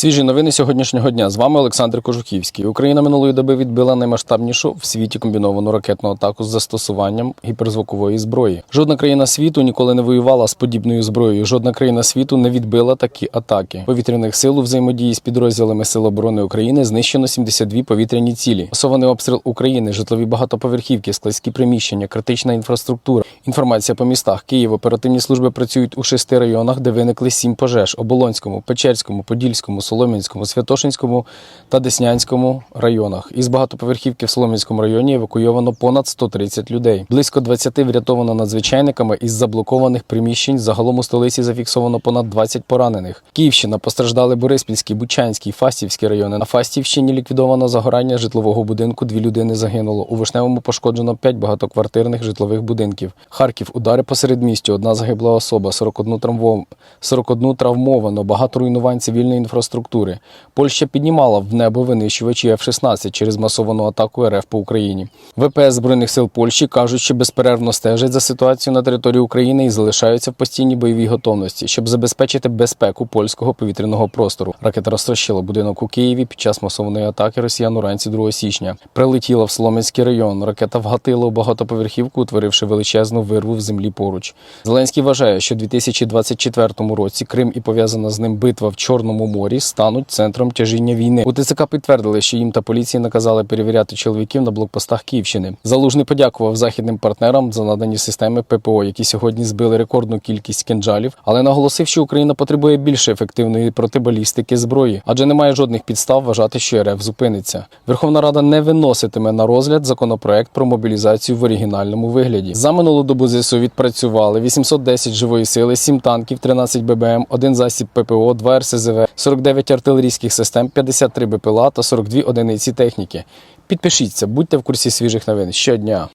Свіжі новини сьогоднішнього дня. З вами Олександр Кожухівський. Україна минулої доби відбила наймасштабнішу в світі комбіновану ракетну атаку з застосуванням гіперзвукової зброї. Жодна країна світу ніколи не воювала з подібною зброєю. Жодна країна світу не відбила такі атаки. Повітряних сил у взаємодії з підрозділами Сил оборони України знищено 72 повітряні цілі. Масований обстріл України, житлові багатоповерхівки, складські приміщення, критична інфраструктура. Інформація по містах Київ. Оперативні служби працюють у шести районах, де виникли сім пожеж: Оболонському, Печерському, Подільському, Солом'янському, Святошинському та Деснянському районах. Із багатоповерхівки в Солом'янському районі евакуйовано понад 130 людей. Близько 20 врятовано надзвичайниками із заблокованих приміщень. Загалом у столиці зафіксовано понад 20 поранених. Київщина постраждали Бориспільський, Бучанський, Фастівський райони. На Фастівщині ліквідовано загорання житлового будинку. Дві людини загинуло. У Вишневому пошкоджено 5 багатоквартирних житлових будинків. Харків удари посеред містю. Одна загибла особа, 41 травмов... 41 травмовано, багато руйнувань цивільної інфраструктури. Польща піднімала в небо винищувачі F-16 через масовану атаку РФ по Україні. ВПС збройних сил Польщі кажуть, що безперервно стежать за ситуацією на території України і залишаються в постійній бойовій готовності, щоб забезпечити безпеку польського повітряного простору. Ракета розтрощила будинок у Києві під час масованої атаки росіян уранці 2 січня. Прилетіла в Солом'янський район. Ракета вгатила у багатоповерхівку, утворивши величезну вирву в землі поруч. Зеленський вважає, що у 2024 році Крим і пов'язана з ним битва в Чорному морі стануть центром тяжіння війни. У ТЦК підтвердили, що їм та поліції наказали перевіряти чоловіків на блокпостах Київщини. Залужний подякував західним партнерам за надані системи ППО, які сьогодні збили рекордну кількість кинджалів, але наголосив, що Україна потребує більше ефективної протибалістики зброї, адже немає жодних підстав вважати, що РФ зупиниться. Верховна Рада не виноситиме на розгляд законопроект про мобілізацію в оригінальному вигляді. За минулу добу ЗСУ відпрацювали 810 живої сили, 7 танків, 13 ББМ, 1 засіб ППО, 2 РСЗВ, 49 артилерійських систем, 53 БПЛА та 42 одиниці техніки. Підпишіться, будьте в курсі свіжих новин щодня.